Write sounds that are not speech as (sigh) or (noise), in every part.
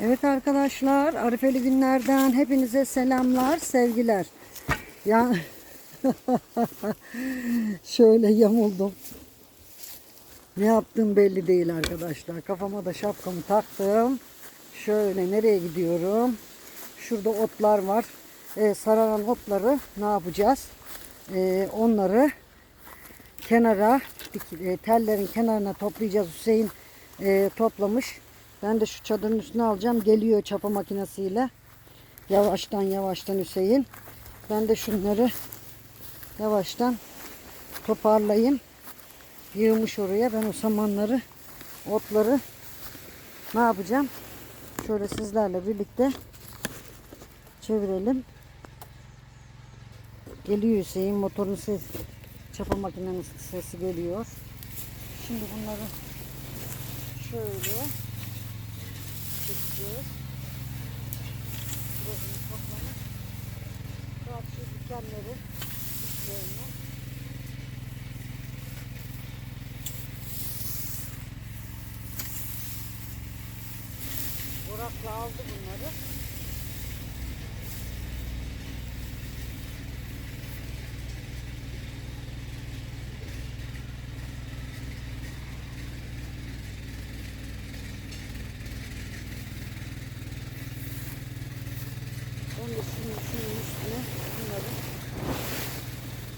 Evet arkadaşlar, Arifeli günlerden hepinize selamlar, sevgiler. Ya (laughs) şöyle yamuldum. Ne yaptığım belli değil arkadaşlar. Kafama da şapkamı taktım. Şöyle nereye gidiyorum? Şurada otlar var. Ee, sararan otları ne yapacağız? Ee, onları kenara, e, tellerin kenarına toplayacağız. Hüseyin e, toplamış. Ben de şu çadırın üstüne alacağım. Geliyor çapa makinesiyle. Yavaştan yavaştan Hüseyin. Ben de şunları yavaştan toparlayayım. Yığmış oraya. Ben o samanları, otları ne yapacağım? Şöyle sizlerle birlikte çevirelim. Geliyor Hüseyin. Motorun ses, çapa makinenin sesi geliyor. Şimdi bunları şöyle çekeceğiz. Burasını toplamak. Karşı dikenleri üstlerine. Burak'la aldı bunları. Ben de şunun, üstüne bunları.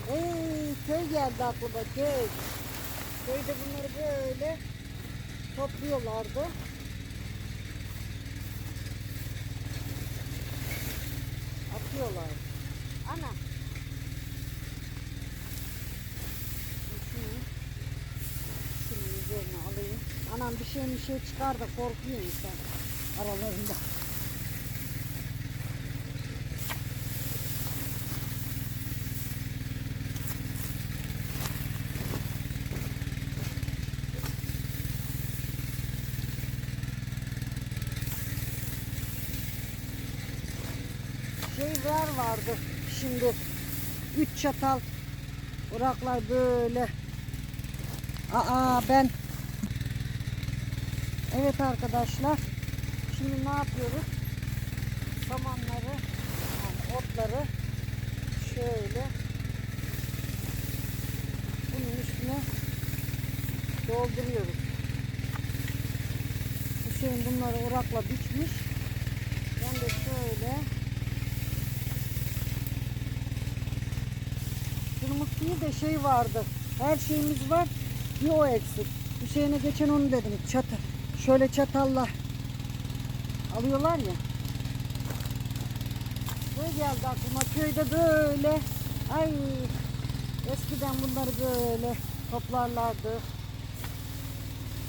Hey, köy geldi aklıma köy. Köyde bunları böyle topluyorlardı. Atıyorlar. Ana. Şunu, üzerine alayım. Anam bir şey bir şey çıkar da korkuyor insan aralarında. şeyler vardı şimdi üç çatal. Iraklar böyle. Aa ben. Evet arkadaşlar. Şimdi ne yapıyoruz? Samanları yani otları şöyle bunun üstüne dolduruyoruz. Hüseyin bunları Irak'la biçmiş ben de şöyle Kırmızı değil de şey vardı. Her şeyimiz var. Bir o eksik. Hüseyin'e geçen onu dedim. Çatı. Şöyle çatalla alıyorlar ya. Böyle geldi aklıma. Köyde böyle. Ay eskiden bunları böyle toplarlardı.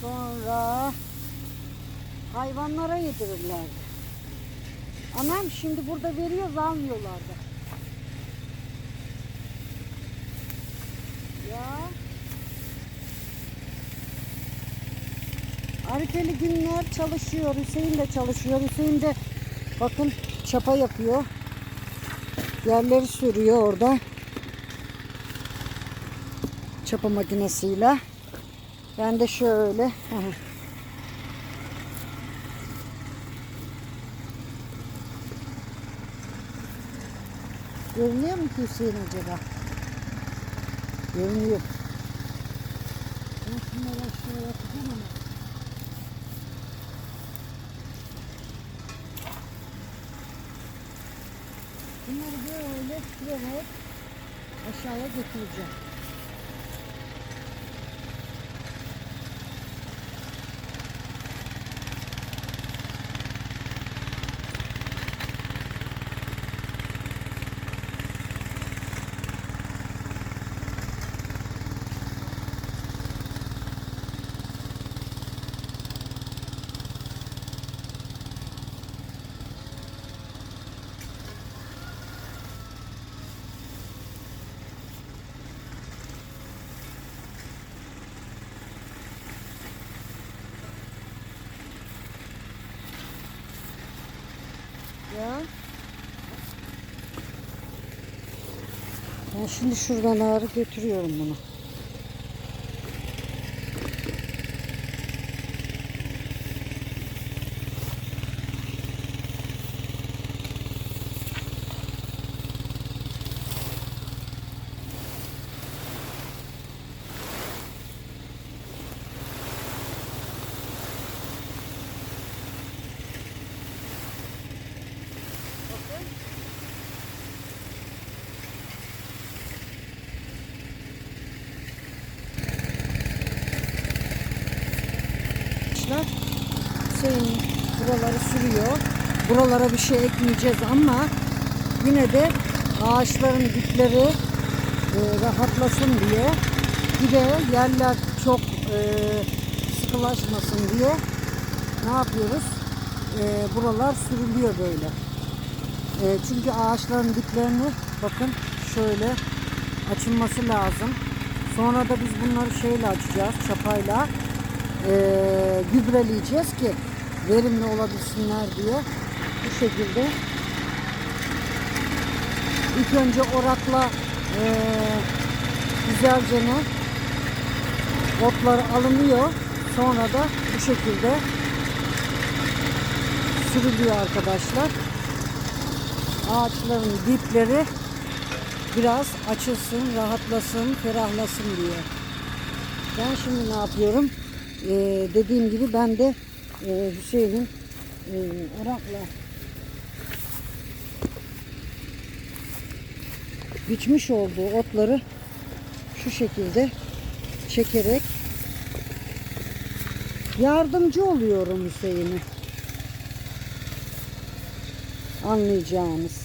Sonra hayvanlara yedirirlerdi. Anam şimdi burada veriyoruz almıyorlardı. Ya. Arifeli günler çalışıyor. Hüseyin de çalışıyor. Hüseyin de bakın çapa yapıyor. Yerleri sürüyor orada. Çapa makinesiyle. Ben de şöyle. Görünüyor mu ki Hüseyin acaba? Görünüyor. Bunları böyle sürerek aşağıya götüreceğim. Ben şimdi şuradan ağrı götürüyorum bunu. Buraları sürüyor. Buralara bir şey ekmeyeceğiz ama yine de ağaçların dipleri e, rahatlasın diye bir de yerler çok e, sıkılaşmasın diye ne yapıyoruz? E, buralar sürülüyor böyle. E, çünkü ağaçların diplerini bakın şöyle açılması lazım. Sonra da biz bunları şeyle açacağız, çapayla. E, gübreleyeceğiz ki verimli olabilsinler diye. Bu şekilde. İlk önce orakla e, güzelce ne otlar alınıyor. Sonra da bu şekilde sürülüyor arkadaşlar. Ağaçların dipleri biraz açılsın, rahatlasın, ferahlasın diye. Ben şimdi ne yapıyorum? Ee, dediğim gibi ben de e, Hüseyin'in e, orakla biçmiş olduğu otları şu şekilde çekerek yardımcı oluyorum Hüseyin'e. Anlayacağınız.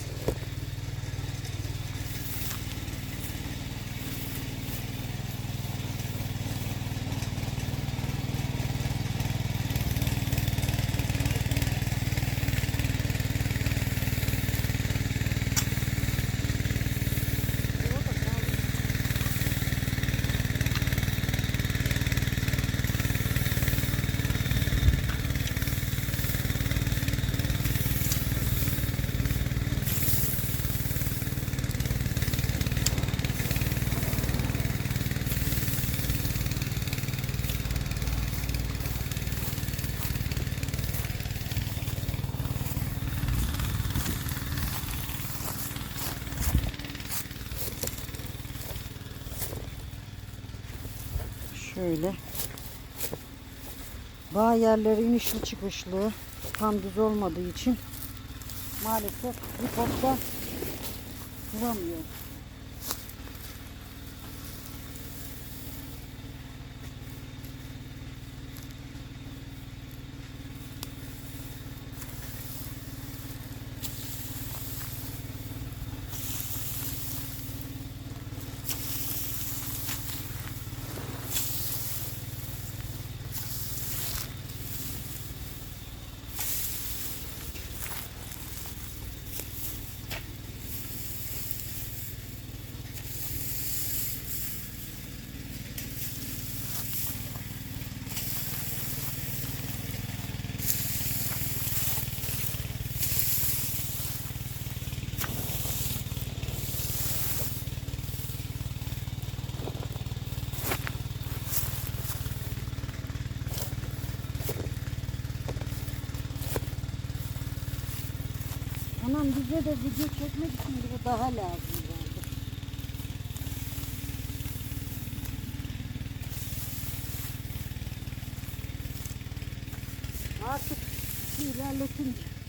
Şöyle. Bağ yerleri inişli çıkışlı tam düz olmadığı için maalesef bu topta duramıyor. Anam bize de video çekmek için bu daha lazım geldi. Artık ilerletince.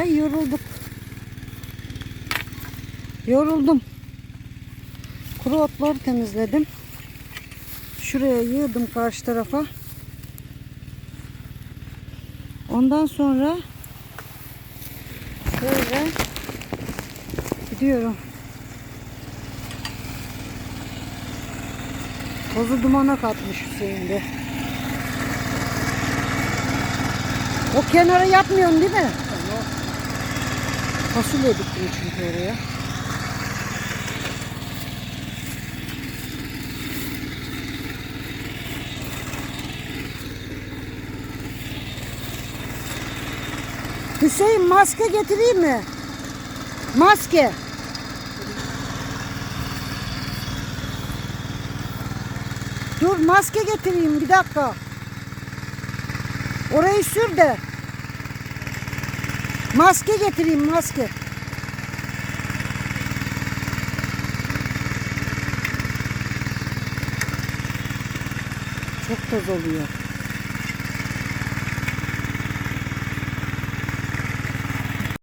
Ay yorulduk. Yoruldum. Kuru otları temizledim. Şuraya yığdım karşı tarafa. Ondan sonra şöyle gidiyorum. Tozu dumana katmış Hüseyin de. O kenara yapmıyorsun değil mi? Fasulye diktim çünkü oraya. Hüseyin maske getireyim mi? Maske. Dur maske getireyim bir dakika. Orayı sür de. Maske getireyim maske. Çok toz oluyor.